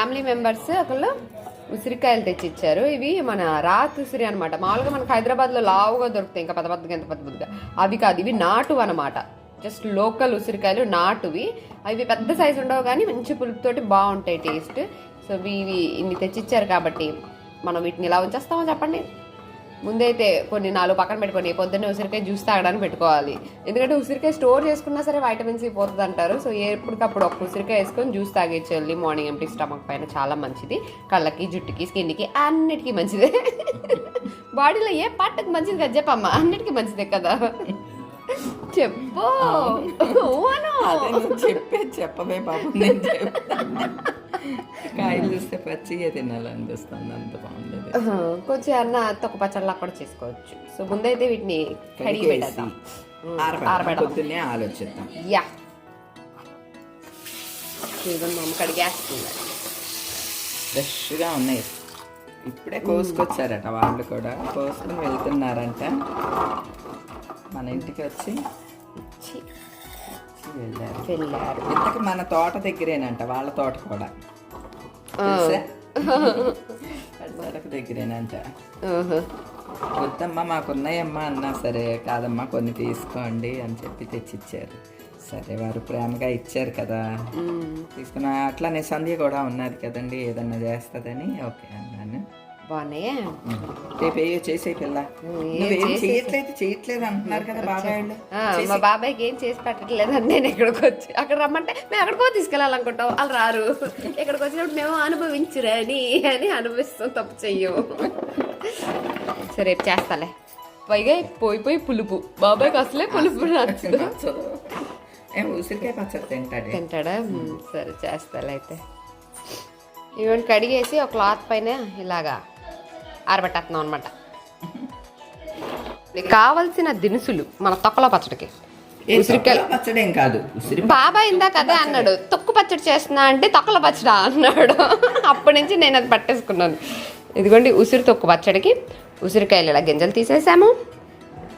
Family members ఒకళ్ళు ఉసిరికాయలు తెచ్చిచ్చారు. ఇవి మన రాత్ ఉసిరి అనమాట మామూలుగా మనకు హైదరాబాద్లో లావుగా దొరుకుతాయి. ఇంకా పెద్ద పెద్దగా ఎంత పెద్ద పెద్దగా. అవి కాదు ఇవి నాటు అనమాట జస్ట్ లోకల్ ఉసిరికాయలు నాటువి. అవి పెద్ద సైజు ఉండవు కానీ మంచి పులుపుతోటి బాగుంటాయి టేస్ట్. సో ఇవి ఇవి ఇన్ని తెచ్చిచ్చారు కాబట్టి మనం వీటిని ఇలా ఉంచేస్తామో చెప్పండి. ముందైతే కొన్ని నాలుగు పక్కన పెట్టుకొని పొద్దున్నే ఉసిరికాయ జ్యూస్ తాగడానికి పెట్టుకోవాలి. ఎందుకంటే ఉసిరికాయ స్టోర్ చేసుకున్నా సరే వైటమిన్ సి పోతుంది అంటారు సో ఎప్పటికప్పుడు ఒక ఉసిరికాయ వేసుకొని జ్యూస్ తాగేసేయాలి మార్నింగ్ ఎంటీ స్టమక్ పైన చాలా మంచిది. కళ్ళకి జుట్టుకి స్కిన్కి అన్నిటికీ మంచిదే. బాడీలో ఏ పార్ట్కి మంచిది కదా చెప్పమ్మా. అన్నిటికీ మంచిదే కదా. చెప్పు. చెప్పే చెప్పవే బాబు. నేను చెప్తాను. కాయలు చూస్తే పచ్చిగా తినాలనిపిస్తుంది అంత బాగుండేది. కొంచెం అన్న తొక్క పచ్చళ్ళ కూడా చేసుకోవచ్చు. సో ముందైతే వీటిని కడిగి పెట్టేద్దాం. పొద్దున్నే ఆలోచిద్దాం. యా. ఇదిగోండి మా అమ్మ కడిగేస్తుంది. ఫ్రెష్గా ఉన్నాయి. ఇప్పుడే కోసుకొచ్చారట వాళ్ళు కూడా. కోసుకుని వెళ్తున్నారంట. మన ఇంటికి వచ్చి వెళ్ళారు. వెళ్ళారు. ఇంతకు మన తోట దగ్గరేనంట వాళ్ళ తోట కూడా? తోటకు దగ్గరేనంట. వద్దమ్మా మాకున్నాయమ్మా అన్నా సరే కాదమ్మా కొన్ని తీసుకోండి అని చెప్పి తెచ్చిచ్చారు. సరే వారు ప్రేమగా ఇచ్చారు కదా. తీసుకున్న అట్లానే సంధ్య కూడా ఉన్నది కదండి ఏదన్నా చేస్తుందని. ఓకే అన్నాను. బాగున్నాయా రేపు ఏ చేసే పిల్ల చేయట్లేదు చేయట్లేదు అంటున్నారు కదా బాబాయ్లు ఆ, మా బాబాయ్కి ఏం చేసి పెట్టట్లేదు అని నేను ఇక్కడికి వచ్చి అక్కడ రమ్మంటే మేము ఎక్కడికో తీసుకెళ్ళాలనుకుంటాం వాళ్ళు రారు. ఇక్కడికి వచ్చినప్పుడు మేము అనుభవించరని అని అనుభవిస్తాం తప్పు చెయ్యము. సరే రేపు చేస్తాలే. పైగా పోయి పోయి పులుపు. బాబాయ్కి అసలే పులుపు నచ్చదు ఉసిరికాయ పచ్చడి తింటాడే? తింటాడా? సరే చేస్తాలే అయితే. ఇవన్నీ కడిగేసి ఒక క్లాత్ పైన ఇలాగా. ఆరబెట్టేస్తున్నాం అనమాట కావలసిన దినుసులు మన తొక్కలో పచ్చడికి. పచ్చడి కాదు ఉసిరి బాబాయ్ ఇందాక అదే అన్నాడు తొక్కు పచ్చడి చేస్తున్నా అంటే తొక్కల పచ్చడా? అన్నాడు. అప్పటి నుంచి నేను అది పట్టేసుకున్నాను. ఇదిగోండి ఉసిరి తొక్కు పచ్చడికి ఉసిరికాయలు ఇలా గింజలు తీసేసాము.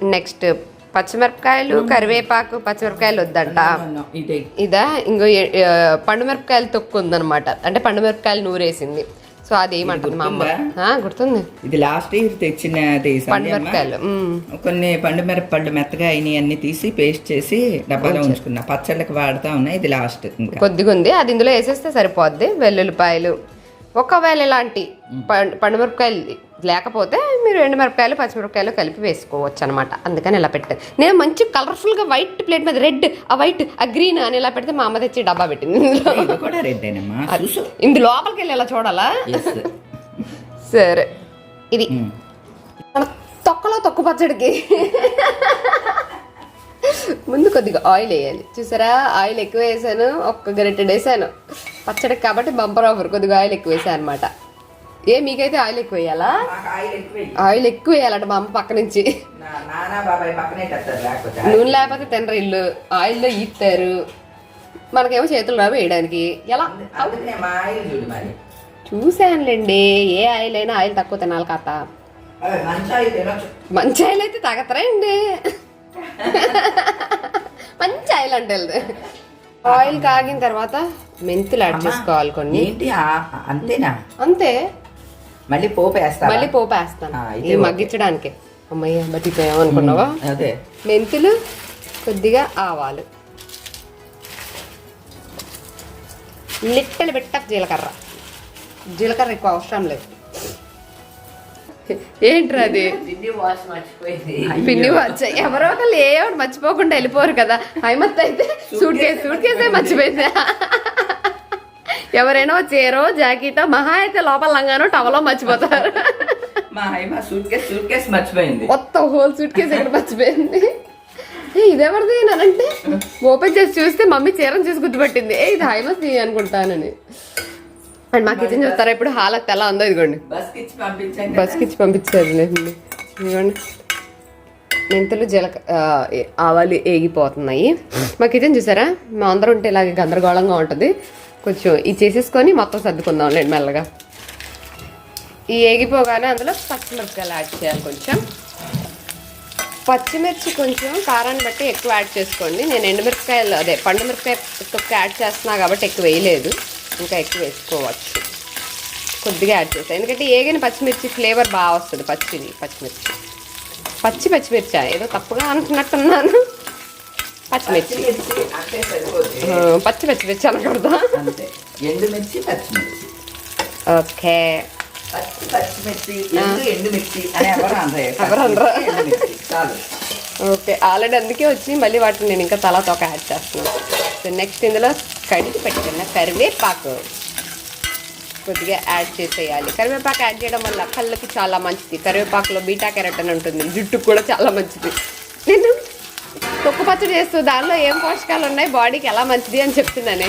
నెక్స్ట్ పచ్చిమిరపకాయలు కరివేపాకు పచ్చిమిరపకాయలు వద్దంట. ఇదే. ఇదా ఇంకో ఏ- ఆ, పండు మిరపకాయలు తొక్కు ఉందన్నమాట. అంటే పండు మిరపకాయలు నూరేసింది. సో అది ఏమంటుంది మా అమ్మ. గుర్తుంది. ఇది లాస్ట్ ఇయర్ తెచ్చినది పండు సంధ్యమ్మ. మిరపకాయలు మ్మ్. కొన్ని పండు మిరపళ్ళు మెత్తగా అయినాయి అన్ని తీసి పేస్ట్ చేసి డబ్బాలో ఉంచుకున్నా. పచ్చళ్ళకి వాడుతా ఉన్నాయి ఇది లాస్ట్ కొద్దిగా ఉంది అది ఇందులో వేసేస్తే సరిపోద్ది. వెల్లుల్లిపాయలు ఒకవేళ ఇలాంటి పండు పండుమిరపకాయలు లేకపోతే మీరు ఎండుమిరపకాయలు పచ్చిమిరపకాయలు కలిపి వేసుకోవచ్చు అనమాట అందుకని ఇలా పెట్టాను నేను మంచి కలర్ఫుల్గా వైట్ ప్లేట్ మీద రెడ్ ఆ వైట్ ఆ గ్రీన్ అని ఇలా పెడితే మా అమ్మ తెచ్చి డబ్బా పెట్టింది ఇది లోపలికి వెళ్ళి ఇలా చూడాలా? సరే. ఇది. మన తొక్కలో తొక్కు పచ్చడికి. ముందు కొద్దిగా ఆయిల్ వేయాలి. చూసారా? ఆయిల్ ఎక్కువ వేసాను. ఒక్క గరిటెడ్ వేసాను. పచ్చడికి కాబట్టి బంపర్ ఆఫర్ కొద్దిగా ఆయిల్ ఎక్కువ వేసాను అనమాట ఏ మీకైతే ఆయిల్ ఎక్కువ వేయాలా? ఆయిల్ ఎక్కువ వేయాలంట మా అమ్మ పక్క నుంచి. నానా లేకపోతే తినరు ఇల్లు ఆయిల్లో ఈత్తారు. మనకేమో చేతులు రావు వేయడానికి. ఎలా? చూశానులేండి. ఏ ఆయిల్ అయినా ఆయిల్ తక్కువ తినాలి కాత మంచి ఆయిల్ అయితే తాగతారా అండి మంచి ఆయిల్ అంటే ఆయిల్ కాగిన తర్వాత మెంతులు యాడ్ చేసుకోవాలి కొన్ని. ఏంటి? అంతేనా? అంతే. మళ్ళీ పోపు వేస్తా మళ్ళీ పోపు వేస్తాను. ఇది మగ్గించడానికి. అమ్మయ్య బతికిపోయాం అనుకున్నావా? అదే. మెంతులు కొద్దిగా ఆవాలు. లిట్టలు బిట్ట జీలకర్ర. జీలకర్ర ఎక్కువ అవసరం లేదు. ఏంట్రా అది? పిండి వచ్చ ఎవరో ఒకళ్ళు ఏ మర్చిపోకుండా వెళ్ళిపోరు కదా. హైమత్ అయితే సూట్ కేసు సూట్ కేసే మర్చిపోయింది. ఎవరైనా చీరో జాకెటో మహా అయితే లోపల లంగానో టవలో మర్చిపోతారు. మొత్తం హోల్ సూట్ కేసు ఇక్కడ మర్చిపోయింది. ఇదెవరిది అంటే? ఓపెన్ చేసి చూస్తే మమ్మీ చీరను చూసి గుర్తుపట్టింది. ఏ ఇది హైమస్ అనుకుంటానని. అండ్ మా కిచెన్ చూస్తారా? ఇప్పుడు హాలత్ ఎలా ఉందో ఇదిగోండి. బస్ ఇచ్చి పంపించండి బస్కి ఇచ్చి పంపించారు ఇదిగోండి. మెంతులు జీలక ఆవాలు ఏగిపోతున్నాయి. మా కిచెన్ చూసారా? మా అందరం ఉంటే ఇలాగే గందరగోళంగా ఉంటుంది. కొంచెం ఇది చేసేసుకొని మొత్తం సర్దుకుందాం లేండి మెల్లగా. ఈ ఏగిపోగానే అందులో పచ్చిమిరపకాయలు యాడ్ చేయాలి కొంచెం. పచ్చిమిర్చి కొంచెం కారాన్ని బట్టి ఎక్కువ యాడ్ చేసుకోండి. నేను ఎండుమిరపకాయలు అదే పండు మిరపకాయ తొక్క యాడ్ చేస్తున్నా కాబట్టి ఎక్కువ వేయలేదు. ఇంకా ఎక్కువ వేసుకోవచ్చు. కొద్దిగా యాడ్ చేస్తాను ఎందుకంటే ఏగిన పచ్చిమిర్చి ఫ్లేవర్ బాగా వస్తుంది పచ్చిది పచ్చిమిర్చి. పచ్చి పచ్చిమిర్చి? ఏదో తప్పుగా అనుకున్నట్టున్నాను. పచ్చిమిర్చి. పచ్చి పచ్చిమిర్చి అనకూడదా? ఎండుమిర్చి పచ్చిమిర్చి. ఓకే. పచ్చి ఓకే. ఆల్రెడీ అందుకే వచ్చి మళ్ళీ వాటిని నేను ఇంకా తలా తోక యాడ్ చేస్తున్నాను. సో నెక్స్ట్ ఇందులో కడిగి పెట్టుకున్న కరివేపాకు కొద్దిగా యాడ్ చేసేయాలి. కరివేపాకు యాడ్ చేయడం వల్ల కళ్ళకి చాలా మంచిది. కరివేపాకులో బీటా కెరటన్ ఉంటుంది. జుట్టుకు కూడా చాలా మంచిది. నేను తొక్కు పచ్చడి చేస్తూ దానిలో ఏం పోషకాలు ఉన్నాయి? బాడీకి ఎలా మంచిది అని చెప్తున్నానే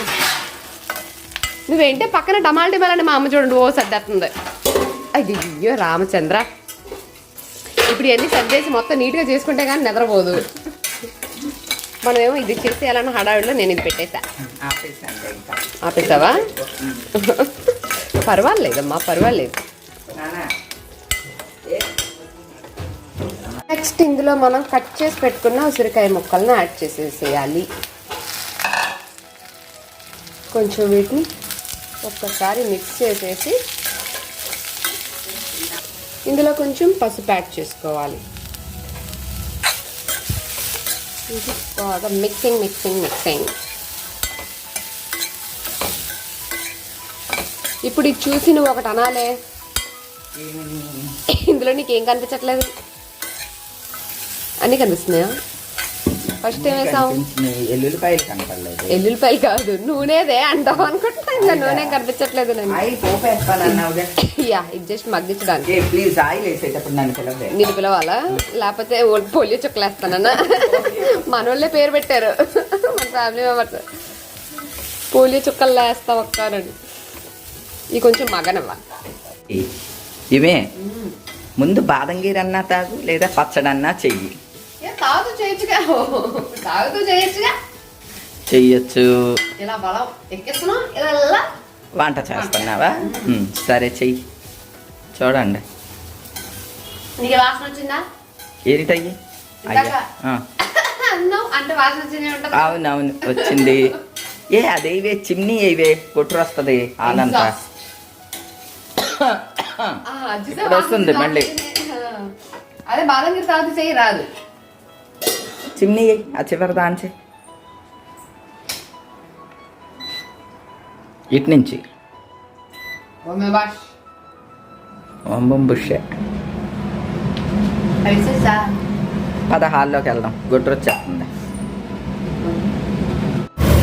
నువ్వేంటే? పక్కన డమాల్ డిమాల్ మా అమ్మ చూడండి. ఓ సర్దేస్తుంది. అయ్యో రామచంద్ర. ఇప్పుడు ఇవన్నీ సెట్ చేసి మొత్తం నీట్గా చేసుకుంటే కానీ నిద్రపోదు. మనమేమో ఇది చేసేయాలన్న హడావిడిలో నేను ఇది పెట్టేసా. ఆపేసావా? పర్వాలేదమ్మా పర్వాలేదు. నెక్స్ట్ ఇందులో మనం కట్ చేసి పెట్టుకున్న ఉసిరికాయ ముక్కలను యాడ్ చేసేసేయాలి. కొంచెం వీటిని ఒక్కసారి మిక్స్ చేసేసి ఇందులో కొంచెం పసుపు యాడ్ చేసుకోవాలి. ఇది బాగా మిక్సింగ్ మిక్సింగ్ మిక్సింగ్. ఇప్పుడు ఇది చూసి నువ్వు ఒకటి అనాలే. ఇందులో నీకేం కనిపించట్లేదు? అన్నీ కనిపిస్తున్నాయా? ఫస్ట్ ఏం వేసావు. ఎల్లుల్లిపాయలు కనపడలేదు. ఎల్లుల్లిపాయలు కాదు నూనెదే అంటావు అనుకుంటా ఇంకా నూనె కనిపించట్లేదు యా ఇది జస్ట్ మగ్గించడానికి. ఏ ప్లీజ్ ఆయిల్ వేసేటప్పుడు నన్ను పిలవే నేను పిలవాలా? లేకపోతే పోలియో చుక్కలేస్తానన్నా. మన వాళ్ళే పేరు పెట్టారు. మన ఫ్యామిలీ మెంబర్స్ పోలియో చుక్కలు వేస్తావు ఒక్కరండి ఇవి కొంచెం మగనవ్వ. ఇవే. ముందు బాదంగీర అన్నా తాగు లేదా పచ్చడన్నా చెయ్యి. తాగుతూ చేయొచ్చుగా తాగుతూ చేయొచ్చుగా చెయ్యొచ్చు. ఇలా బలం ఎక్కిస్తున్నాం ఇలా వంట చేస్తున్నావా? సరే చెయ్యి. చూడండి. నీకు వాసన వచ్చిందా? ఏరిటయ్యి? అంటే వాసన వచ్చిందే అవునవును వచ్చింది. ఏ అదేవే చిమ్నీ అయ్యవే కొట్టురు వస్తుంది ఆనంత ఆ, చూసావా? ఇప్పుడు వస్తుంది మళ్ళీ. అదే బాదం గిరి తాగుతూ చెయ్యి రాదు. చిమ్నీ ఆ చివరి దాంచి. ఇటు నుంచి. బొమ్మ బాష్. ఓంబం బుషే. అయిసేసా పద హాల్లోకి వెళ్దాం. గుడ్రు వచ్చేస్తుంది.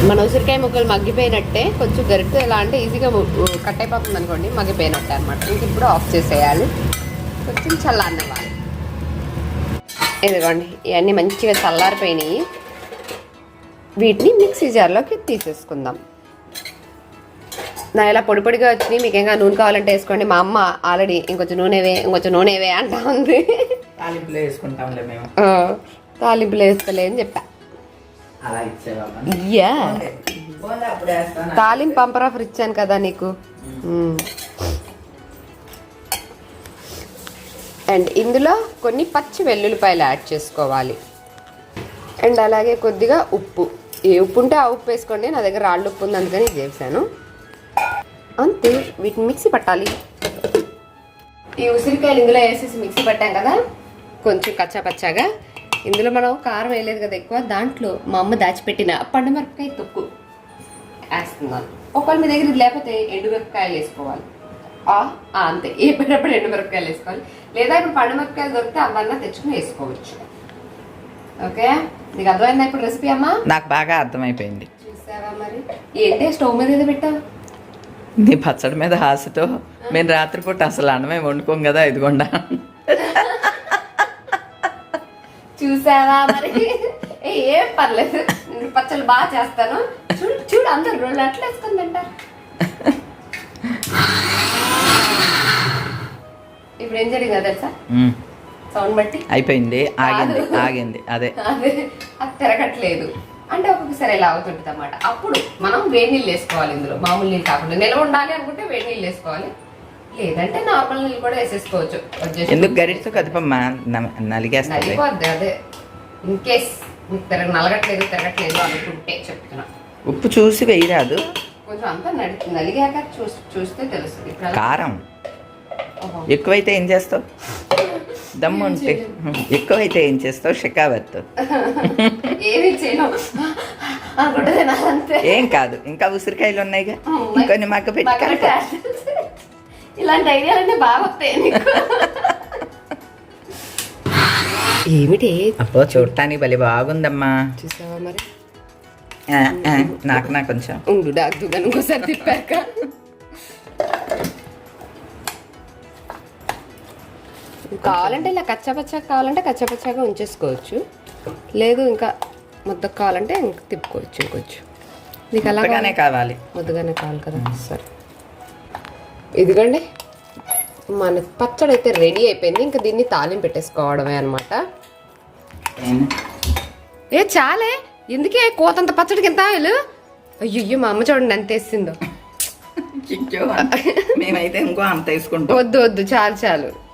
మన ఉసిరికాయ ముక్కలు మగ్గిపోయినట్టే కొంచెం గరిటతో ఎలా అంటే ఈజీగా కట్ అయిపోతుంది అనుకోండి మగ్గిపోయినట్టే అనమాట ఇంక ఇప్పుడు ఆఫ్ చేసేయాలి. కొంచెం చల్లారనివ్వాలి ఇదిగోండి ఇవన్నీ మంచిగా చల్లారిపోయినాయి. వీటిని మిక్సీ జార్లోకి తీసేసుకుందాం. నా ఇలా పొడి పొడిగా వచ్చినాయి మీకు ఇంకా నూనె కావాలంటే వేసుకోండి. మా అమ్మ ఆల్రెడీ ఇంకొంచెం నూనెవే ఇంకొంచెం నూనెవే అంటా ఉంది. తాలింపులో వేస్తలే అని చెప్పా. తాలింపు పంపర్ ఆఫర్ ఇచ్చాను కదా నీకు. అండ్ ఇందులో కొన్ని పచ్చి వెల్లుల్లిపాయలు యాడ్ చేసుకోవాలి. అండ్ అలాగే కొద్దిగా ఉప్పు. ఏ ఉప్పు ఉంటే ఆ ఉప్పు వేసుకోండి. నా దగ్గర రాళ్ళు ఉప్పు ఉంది అందుకని చేశాను అంతే వీటిని మిక్సీ పట్టాలి. ఈ ఉసిరికాయలు ఇందులో వేసేసి మిక్సీ పట్టాం కదా కొంచెం కచ్చా పచ్చాగా ఇందులో మనం కారం వేయలేదు కదా ఎక్కువ దాంట్లో మా అమ్మ దాచిపెట్టిన పండుమిరపకాయ తొక్కు వేస్తున్నాను. ఒకవేళ మీ దగ్గర ఇది లేకపోతే ఎండుమిరపకాయలు వేసుకోవాలి. అంతే. ఏ పడినప్పుడు ఎండుమిరపకాయలు వేసుకోవాలి. లేదా ఇప్పుడు పండుమిరపకాయలు దొరికితే అవన్నీ తెచ్చుకుని వేసుకోవచ్చు. ఓకే? నీకు అర్థమైందా ఇప్పుడు రెసిపీ అమ్మా? నాకు బాగా అర్థమైపోయింది. చూసావా మరి? ఏంటి? స్టవ్ మీద ఏదో పెట్టావు? నీ పచ్చడి మీద ఆశతో మేము రాత్రిపూట అసలు అన్నమే వండుకోం కదా ఇదిగోండా. చూసావా మరి? ఏ ఏం పర్లేదు. పచ్చళ్ళు బాగా చేస్తాను. చూడు చూడు అందరు రెండు అట్లా వేసుకొని ఇప్పుడు ఏం జరిగిందో తెలుసా సౌండ్ బట్టి? అయిపోయింది ఆగింది ఆగింది అదే. అదే అది తిరగట్లేదు. అంటే ఒక్కొక్కసారి ఇలా అవుతుంటుంది అన్నమాట అప్పుడు మనం వేడి నీళ్ళు వేసుకోవాలి ఇందులో. మామూలు నీళ్ళు కాకుండా నిల్వ ఉండాలి అనుకుంటే వేడి నీళ్ళు వేసుకోవాలి. లేదంటే నార్మల్ నీళ్ళు కూడా వేసేసుకోవచ్చు. ఎందుకు గరిటతో కదిపమ్మా? నలిగేస్తుంది. అదే. ఇన్ కేస్ మీకు తిరగ నలగట్లేదు తిరగట్లేదు అనుకుంటే చెప్తున్నా. ఉప్పు చూసి వేయరాదు. కొంచెం అంతా నలిగాక చూస్ చూస్తే తెలుస్తుంది. ఎలా- కారం. ఎక్కువైతే ఏం చేస్తావు? దమ్ము ఉంటే. ఎక్కువైతే ఏం చేస్తావు? షెకావత్ ఏం కాదు. ఇంకా ఉసిరికాయలు ఉన్నాయిగా. ఇంకొన్ని మాకు పెట్టి. ఇలాంటి ఐడియాలన్నీ బాగా ఏమిటి? అబ్బో చూడటానికి భలే బాగుందమ్మా. చూసావా మరి? ఆ, ఆ, నాకు నా కొంచెం. ఉండు డాక్టర్ ఇంకోసారి తిప్పాక. కావాలంటే ఇలా కచ్చాపచ్చాగా కావాలంటే కచ్చాపచ్చాగా ఉంచేసుకోవచ్చు. లేదు ఇంకా ముద్ద కావాలంటే ఇంకా తిప్పుకోవచ్చు ఇంకొచ్చు నీకు అలా కొత్తగానే కావాలి. ముద్దగానే కావాలి కదా? సరే. ఇదిగోండి. మన పచ్చడి అయితే రెడీ అయిపోయింది. ఇంకా దీన్ని తాలింపు పెట్టేసుకోవడమే అనమాట ఏం? చాలే? ఎందుకే కోతంత పచ్చడికి ఎంత ఆయిల్? అయ్యో మా అమ్మ చూడండి ఎంత వేసిందో. మేమైతే ఇంకో అంత వేసుకుంటాం. వద్దు వద్దు చాలు చాలు.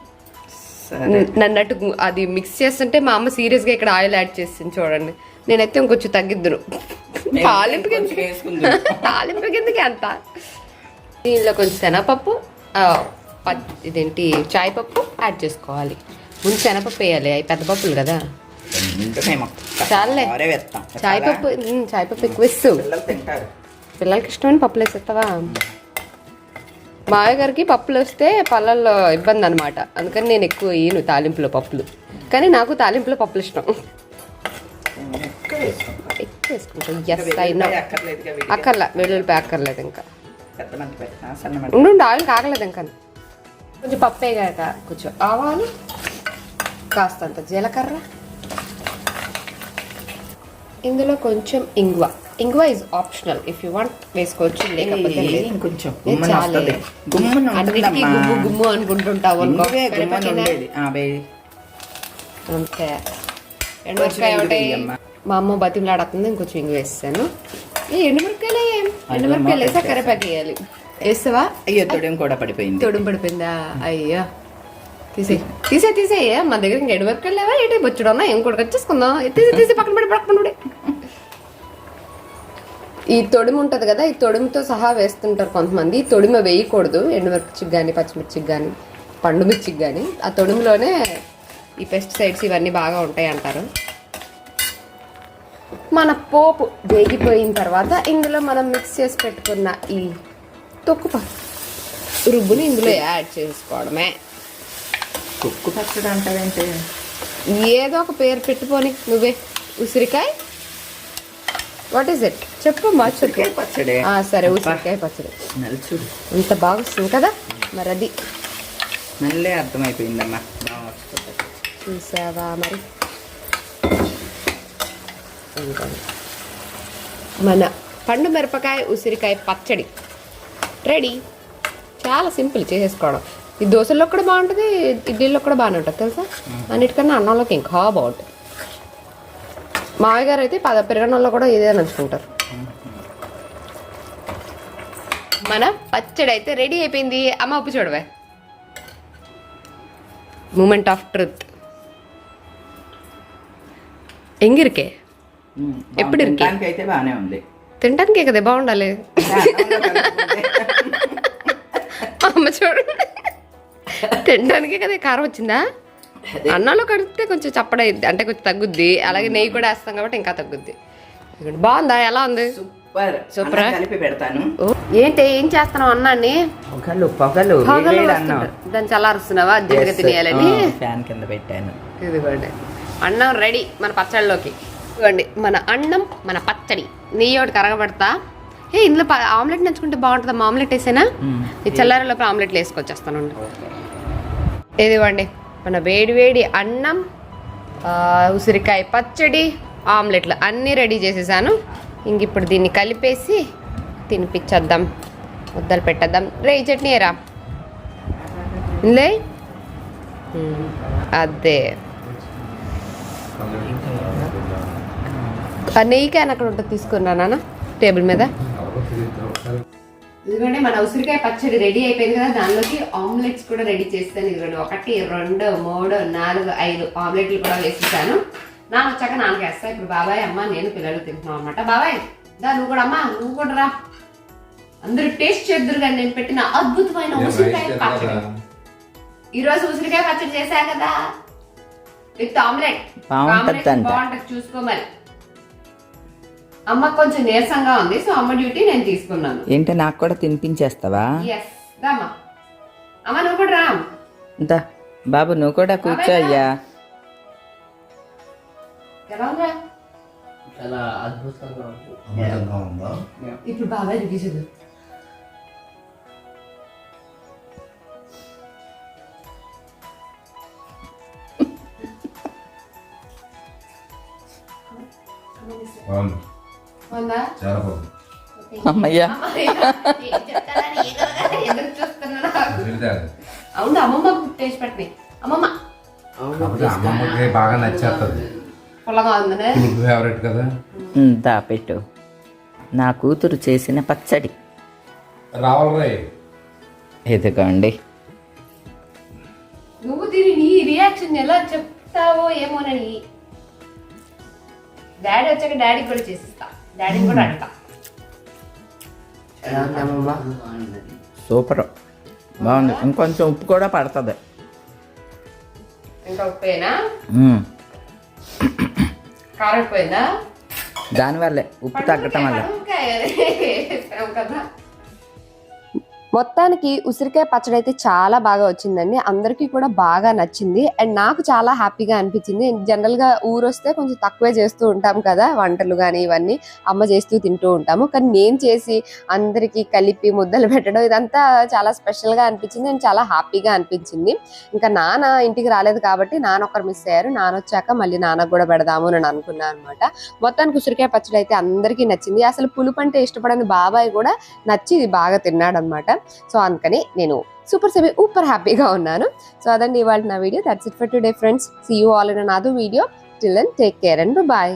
నన్నట్టు అది మిక్స్ చేస్తుంటే మా అమ్మ సీరియస్గా ఇక్కడ ఆయిల్ యాడ్ చేసింది చూడండి. నేనైతే ఇంకొంచెం తగ్గిద్దును. తాలింపుకి. తాలింపుకి ఎందుకు అంత. దీనిలో కొంచెం శనగపప్పు ఇదేంటి చాయ్ పప్పు యాడ్ చేసుకోవాలి. ముందు శనగపప్పు వేయాలి. అవి పెద్ద పప్పులు కదా. వేస్తాం. చాయ్ పప్పు చాయ్ పప్పు ఎక్కువ ఇస్తూ. పిల్లలకి ఇష్టమైన పప్పులు వేసేస్తావా మావయ్య గారికి పప్పులు వస్తే పళ్ళల్లో ఇబ్బంది అనమాట అందుకని నేను ఎక్కువ వేయను తాలింపులో పప్పులు. కానీ నాకు తాలింపులో పప్పులు ఇష్టం. ఎక్కువ వేసుకుంటాం. ఎస్ అయినా వెల్లుల్లిపాయ. అక్కర్లా వెల్లుల్లి అక్కర్లేదు ఇంకా. ఉండు ఆయిల్ కాగలేదు ఇంకా. కొంచెం పప్పు వేగాక కొంచెం ఆవాలు కాస్తంత జీలకర్ర. ఇందులో కొంచెం ఇంగువ. ఇంగువ is optional if you want వేసుకోవచ్చు. లేకపోతే. గుమ్మన అన్నిటికీ. గుమ్ము గుమ్ము అనుకుంటుంటావు. అంతే. ఎండుమిరపకాయ ఒకటి. మా అమ్మ బతిమలాడుతుంది ఇంకొంచెం ఇంగు వేస్తాను. ఏ ఎండుమిరపకాయలు ఎండుమిరపకాయలు వేసా కరివేపాకు వేయాలి. వేస్తావా? అయ్యో తొడెం కూడా పడిపోయింది. తొడుం పడిపోయిందా? అయ్యా. తీసే తీసే తీసే. మా దగ్గర ఇంకా ఎండుమిరపకాయలు లేవా? ఏంటి బొచ్చుడు ఉన్నా ఏం కూడా వచ్చేసుకుందాం తీసి తీసి పక్కన పడి పక్కన పడి. ఈ తొడుము ఉంటుంది కదా ఈ తొడుముతో సహా వేస్తుంటారు కొంతమంది. ఈ తొడిమ వేయకూడదు ఎండుమిర్చికి కానీ పచ్చిమిర్చికి కానీ పండు మిర్చికి కానీ ఆ తొడుములోనే ఈ పెస్టిసైడ్స్ ఇవన్నీ బాగా ఉంటాయి అంటారు. మన పోపు వేగిపోయిన తర్వాత ఇందులో మనం మిక్స్ చేసి పెట్టుకున్న ఈ తొక్కు రుబ్బుని ఇందులో యాడ్ చేసుకోవడమే. కుక్కు పచ్చడి అంటావేంటి? ఏదో ఒక పేరు పెట్టుకొని నువ్వే. ఉసిరికాయ వాట్ ఈస్ ఇట్ చెప్పు మా చెప్పు. పచ్చడి. సరే ఉసిరికాయ పచ్చడి. నలుచుడు అంత బాగా వస్తుంది కదా? మరి అది. నల్లే అర్థమైపోయిందమ్మా. చూసావా మరి? మన పండు మిరపకాయ ఉసిరికాయ పచ్చడి. రెడీ చాలా సింపుల్ చేసేసుకోవడం. ఈ దోశల్లో కూడా బాగుంటుంది ఇడ్లీలో కూడా బాగానే ఉంటుంది తెలుసా? అన్నిటికన్నా అన్నంలోకి ఇంకా బాగుంటుంది. మామయ్య గారు అయితే పద పెరగడంలో కూడా ఇదే నంచుకుంటారు మన పచ్చడి అయితే రెడీ అయిపోయింది. అమ్మ ఉప్పు చూడవే. మూమెంట్ ఆఫ్ ట్రుత్ ఎంగిరికే? ఎప్పుడు అయితే బాగానే ఉంది. తినడానికే కదా బాగుండాలి. అమ్మ చూడు. తినడానికే కదా కారం వచ్చిందా? అన్నంలో కడిగితే కొంచెం చప్పడైద్ది అంటే కొంచెం తగ్గుద్ది. అలాగే నెయ్యి కూడా వేస్తాం కాబట్టి ఇంకా తగ్గుద్ది. బాగుందా? ఎలా ఉంది? సూపర్. కలిపి పెడతాను. ఏంటి ఏం చేస్తున్నావు అన్నాన్ని? పొగలు పొగలు. దాన్ని చల్లారుస్తున్నావా? Yes. తినేయాలని? ఫ్యాన్ కింద పెట్టాను. ఇదిగోండి. అన్నం రెడీ మన పచ్చడిలోకి ఇదిగోండి మన అన్నం మన పచ్చడి. నెయ్యి ఒకటి కరగబెడతా. ఏ ఇందులో ఆమ్లెట్ నచ్చుకుంటే బాగుంటుందా? ఆమ్లెట్ వేసేనా. ఈ చల్లారి లోపల ఆమ్లెట్లు వేసుకొచ్చేస్తాను ఇదిగోండి మన వేడివేడి అన్నం ఉసిరికాయ పచ్చడి ఆమ్లెట్లు అన్నీ రెడీ చేసేసాను. ఇంక ఇప్పుడు దీన్ని కలిపేసి తినిపించేద్దాం ముద్దలు పెట్టేద్దాం. రే ఈ చట్నీ ఏరా? లే. అదే. ఆ నెయ్యి క్యాన్ అక్కడ ఉంటుంది తీసుకున్నానా నాన్న టేబుల్ మీద. ఇదిగోండి మన ఉసిరికాయ పచ్చడి రెడీ అయిపోయింది కదా దానిలోకి ఆమ్లెట్స్ కూడా రెడీ చేస్తాను. ఇదిగోండి ఒకటి రెండు మూడు నాలుగు ఐదు ఆమ్లెట్లు కూడా వేసేసాను. నాన్న వచ్చాక నాన్నకి వేస్తా ఇప్పుడు బాబాయ్ అమ్మ నేను పిల్లలు తింటున్నాం అనమాట బాబాయ్ దా నువ్వు కూడా అమ్మా నువ్వు కూడా రా. అందరూ టేస్ట్ చేద్దరు కానీ నేను పెట్టిన అద్భుతమైన ఉసిరికాయ పచ్చడి. ఈ రోజు ఉసిరికాయ పచ్చడి చేశా కదా? విత్. ఆమ్లెట్. బాగుంటుంది చూసుకో మరి. అమ్మ కొంచెం నీరసంగా ఉంది సో అమ్మ డ్యూటీ నేను తీసుకున్నాను. ఏంటి నాకు కూడా తినిపించేస్తావా? ఎస్ అమ్మ. నువ్వు కూడా రా. బాబు నువ్వు కూడా కూర్చో అయ్యా. ఎలా ఉందా చాలా అద్భుతంగా ఉంది. అమృతంగా ఉందా? ఇప్పుడు బాబాయ్ రివ్యూ బాగుంది అమ్మయ్యా. అవును అమ్మమ్మ టేస్ట్ పెట్టినాయి అమ్మమ్మ. అమ్మమ్మకి బాగా నచ్చేస్తుంది పుల్లగా ఉందనే. ఫేవరెట్ కదా? నా కూతురు చేసిన పచ్చడి. రావాలి రాయ్ ఎదుగోండి. నువ్వు తిని నీ రియాక్షన్ ఎలా చెప్తావో ఏమోనని. డాడీ వచ్చాక డాడీ కూడా చేసిస్తా. డాడీ కూడా ఎలా ఉందమ్మా సూపర్ బాగుంది. ఇంకొంచెం ఉప్పు కూడా పడుతుంది. ఇంకా ఉప్పేనా మ్మ్. కారం పోయిందా దానివల్లే ఉప్పు తగ్గటం వల్ల. కదా? మొత్తానికి ఉసిరికాయ పచ్చడి అయితే చాలా బాగా వచ్చిందండి. అందరికీ కూడా బాగా నచ్చింది. అండ్ నాకు చాలా హ్యాపీగా అనిపించింది. జనరల్గా ఊరు వస్తే కొంచెం తక్కువే చేస్తూ ఉంటాం కదా వంటలు కానీ ఇవన్నీ అమ్మ చేస్తూ తింటూ ఉంటాము. కానీ నేను చేసి అందరికీ కలిపి ముద్దలు పెట్టడం ఇదంతా చాలా స్పెషల్గా అనిపించింది. అండ్ చాలా హ్యాపీగా అనిపించింది. ఇంకా నాన్న ఇంటికి రాలేదు కాబట్టి నాన్న ఒకరు మిస్ అయ్యారు. నాన్న వచ్చాక మళ్ళీ నాన్నకు కూడా పెడదాము అని అనుకున్నాను అనమాట మొత్తానికి ఉసిరికాయ పచ్చడి అయితే అందరికీ నచ్చింది. అసలు పులుపు అంటే ఇష్టపడని బాబాయ్ కూడా నచ్చి ఇది బాగా తిన్నాడు అనమాట సో అందుకని నేను సూపర్ సెమీ ఊపర్ హ్యాపీగా ఉన్నాను. సో అదండి ఇవాళ నా video. That's it for today friends see you all in other video till and take care and bye